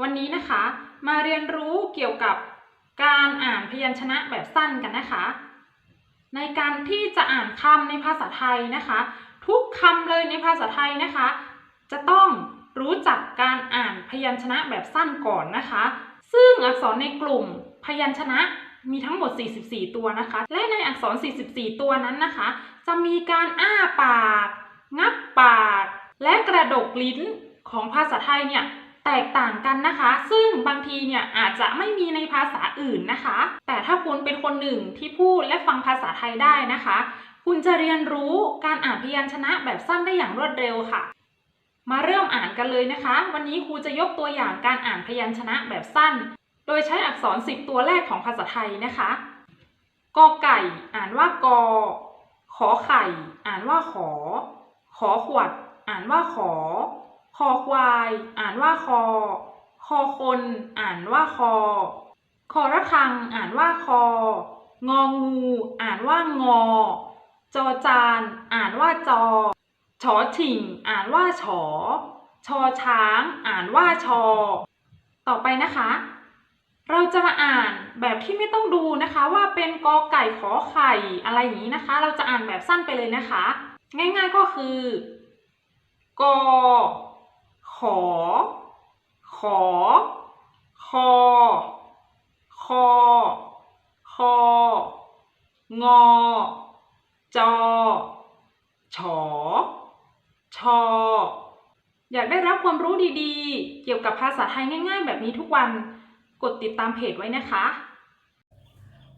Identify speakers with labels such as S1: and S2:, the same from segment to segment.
S1: วันนี้นะคะมาเรียนรู้เกี่ยวกับการอ่านพยัญชนะแบบสั้นกันนะคะ ในการที่จะอ่านคำในภาษาไทยนะคะ ทุกคำเลยในภาษาไทยนะคะ จะต้องรู้จักการอ่านพยัญชนะแบบสั้นก่อนนะคะ ซึ่งอักษรในกลุ่มพยัญชนะมีทั้งหมด 44 ตัวนะคะ และในอักษร 44 ตัวนั้นนะคะ จะมีการอ้าปาก งับปาก และกระดกลิ้นของภาษาไทยเนี่ย แตกต่างกันนะคะ ซึ่งบางทีเนี่ยอาจจะไม่มีในภาษาอื่นนะคะ แต่ถ้าคุณเป็นคนหนึ่งที่พูดและฟังภาษาไทยได้นะคะ คุณจะเรียนรู้การอ่านพยัญชนะแบบสั้นได้อย่างรวดเร็วค่ะ มาเริ่มอ่านกันเลยนะคะ วันนี้ครูจะยกตัวอย่างการอ่านพยัญชนะแบบสั้น โดยใช้อักษร 10 ตัวแรกของภาษาไทยนะคะกอไก่ อ่านว่ากอ ขอไข่ อ่านว่าขอ ขอขวด อ่านว่าขอ คอควาย อ่านว่าคอ คอคน อ่านว่าคอ คอระฆัง อ่านว่าคอ งองู อ่านว่างอ จอจาน อ่านว่าจอชอฉิ่ง อ่านว่าฉอ ชอช้าง อ่านว่าชอ ต่อไปนะคะ เราจะมาอ่านแบบที่ไม่ต้องดูนะคะว่าเป็นกอไก่ขอไข่อะไรอย่างนี้นะคะ เราจะอ่านแบบสั้นไปเลยนะคะ ง่ายๆก็คือกอ ขอ ขอ คอ คอ คอ งอ จอ ฉอ ชอ อยากได้รับความรู้ดีๆ เกี่ยวกับภาษาไทยง่าย ๆ แบบนี้ทุกวัน กดติดตามเพจไว้นะคะ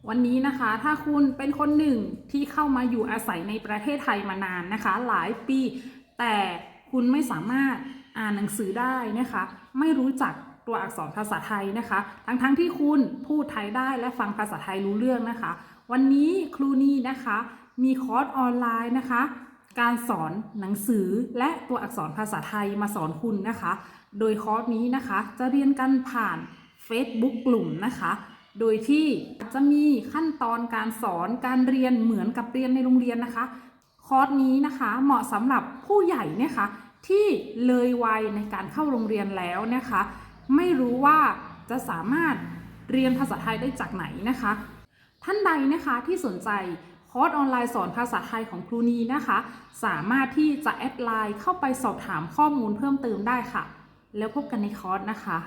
S1: วันนี้นะคะถ้าคุณเป็นคนหนึ่งที่เข้ามาอยู่อาศัยในประเทศไทยมานานนะคะ หลายปีแต่ คุณไม่สามารถอ่านหนังสือได้นะคะ ไม่รู้จักตัวอักษรภาษาไทยนะคะ ทั้งๆทที่คุณพูดไทยได้และฟังภาษาไทยรู้เรื่องนะคะ วันนี้ครูนีนะคะ มีคอร์สออนไลน์นะคะ การสอนหนังสือและตัวอักษรภาษาไทยมาสอนคุณนะคะ โดยคอร์สนี้นะคะจะเรียนกันผ่าน Facebook กลุ่มนะคะโดยที่จะมีขั้นตอนการสอนการเรียนเหมือนกับเรียนในโรงเรียนนะคะ คอร์สนี้นะคะเหมาะสำหรับผู้ใหญ่นะคะ ที่เลยวัยในการเข้าโรงเรียนแล้วนะคะ ไม่รู้ว่าจะสามารถเรียนภาษาไทยได้จากไหนนะคะ ท่านใดนะคะที่สนใจคอร์สออนไลน์สอนภาษาไทยของครูนีนะคะ สามารถที่จะแอดไลน์เข้าไปสอบถามข้อมูลเพิ่มเติมได้ค่ะ แล้วพบกันในคอร์สนะคะ